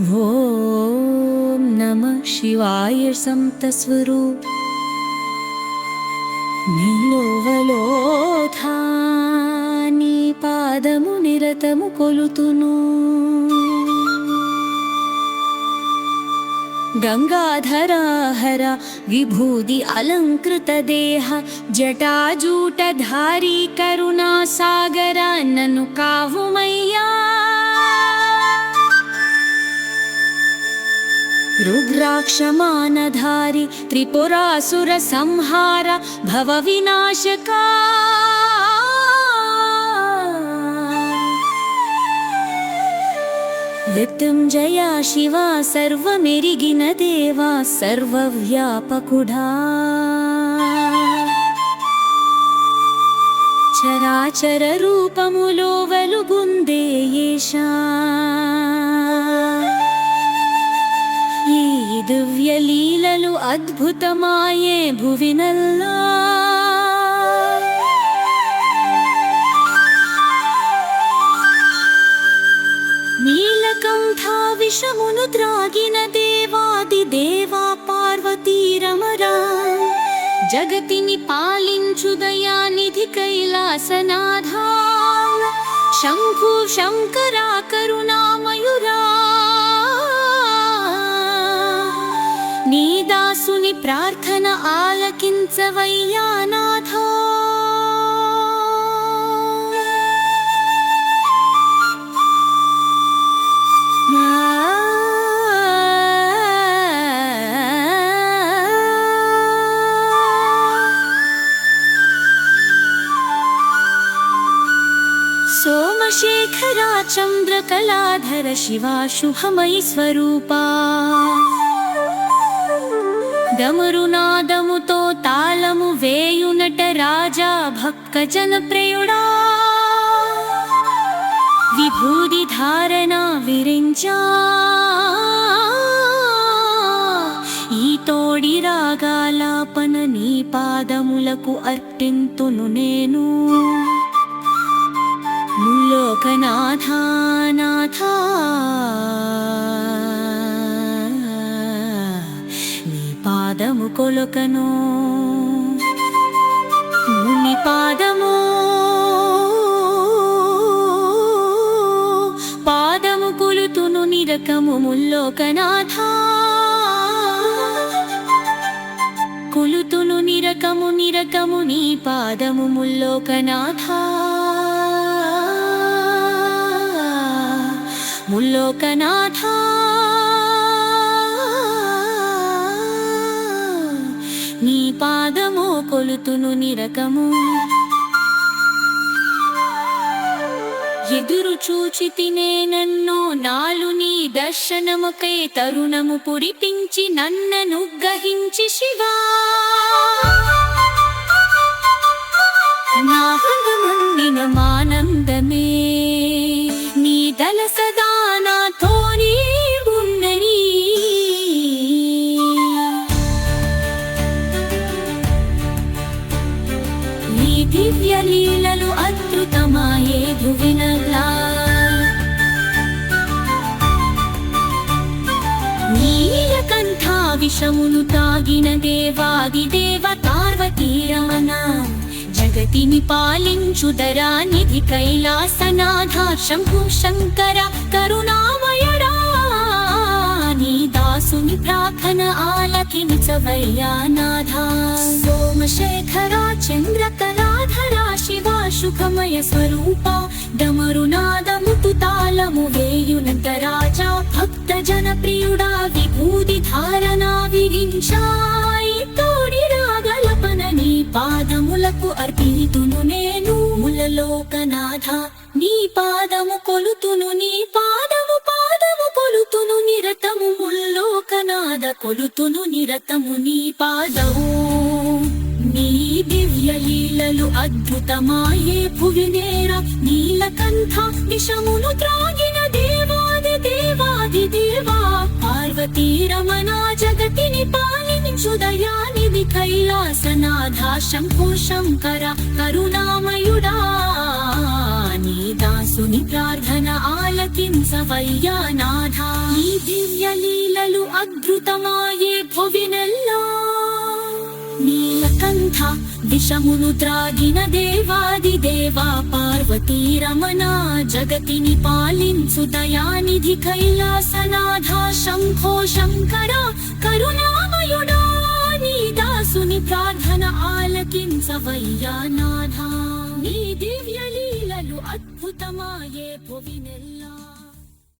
ఓం నమ శివాయ సంతస్వరూప్. నీలోవలోధాని పాదము నిరతము కొలుతును. గంగాధరాహర విభూది అలంకృత దేహ జటాజూటధారీ కరుణాసాగర నన్ను కావుమయ్యా. रुद्राक्षमानधारि त्रिपुरासुरसंहार भवविनाशका। मृत्युञ्जया शिवा सर्वमिरिगिन देवा सर्वव्यापकुढा। येषा। వెలుగుందే దివ్య లీలలు అద్భుతమాయే భువినల్లా. నీలకంఠా విషమును త్రాగిన దేవాది దేవా పార్వతీ రమరా. జగతిని పాలించు దయానిధి కైలాసనాథా. శంభు శంకరా కరుణామయురా. प्रार्थना आल किञ्च वैयानाथो। सोमशेखराचन्द्रकलाधर शिवाशुभमयि स्वरूपा। డమరునాదముతో తాళము వేయునట రాజా భక్త జనప్రియుడా విభూది ధారణ విరించా. ఈ తోడి రాగాలాపన నీ పాదములకు అర్పింతును నేను. ముల్లోకనాథానాథా. పాదము కొలకను. ముని పాదము. పాదము కులుతును నిరకము ముల్లోకనాథ. కులుతును నిరకము నిరకము నీ పాదము ముల్లోకనాథ. ముల్లోకనాథా. నీ పాదము కొలుతును నిరకము. ఎదురు చూచి తినే నన్ను నాలు నీ దర్శనముకై తరుణము పురిపించి నన్నను గ్రహించి శివా. నాహంగమందిన మానంద దివ్య లీలలు అద్భుతమాయే భువినలా నీలకంఠ విషమును తాగిన దేవాది దేవ పార్వతీ రమణ జగతిని పాలించుదరా నిధి కైలాసనాథ శంభు శంకర కరుణామయడా. నీ దాసుని ప్రార్థన ఆలకించవయ్యా నాథా. సోమశేఖర సుఖమయ స్వరూప డమరునాదముతు తాళము వేయునంత రాజా భక్త జనప్రియుడా విభూది ధారణ విరించాయి తోడి రాగలపన నీ పాదములకు అర్పితును నేను. ములలోకనాథ నీ పాదము కొలుతును నీ పాదము పాదము కొలుతును నిరతము ముల్లోకనాథ కొలుతును నిరతము నీ పాదము. నీ దివ్య లీలలు అద్భుతమాయే భువినేర నీలకంఠ విషమును త్రాగిన దేవాది దేవాది దేవా. పార్వతీ రమణ జగతిని పాలించు దయానిధి కైలాసనాథ శంభో శంకర కరుణామయుడా. నీ దాసుని ప్రార్థన ఆలకించవయ్యా నాథా. దివ్య లీలలు అద్భుతమాయే భువినెల్లా. నీలకంఠ విషమును త్రాగిన దేవాది దేవా పార్వతీ రమణ జగతిని పాలించు దయానిధి కైలాసనాథ శంఖో శంకర కరుణామయుడా నీ దాసుని ప్రార్థన ఆలకించవయ్యా నాథ. నీ దివ్య లీలలు అద్భుతమాయే పొవినెల్లా.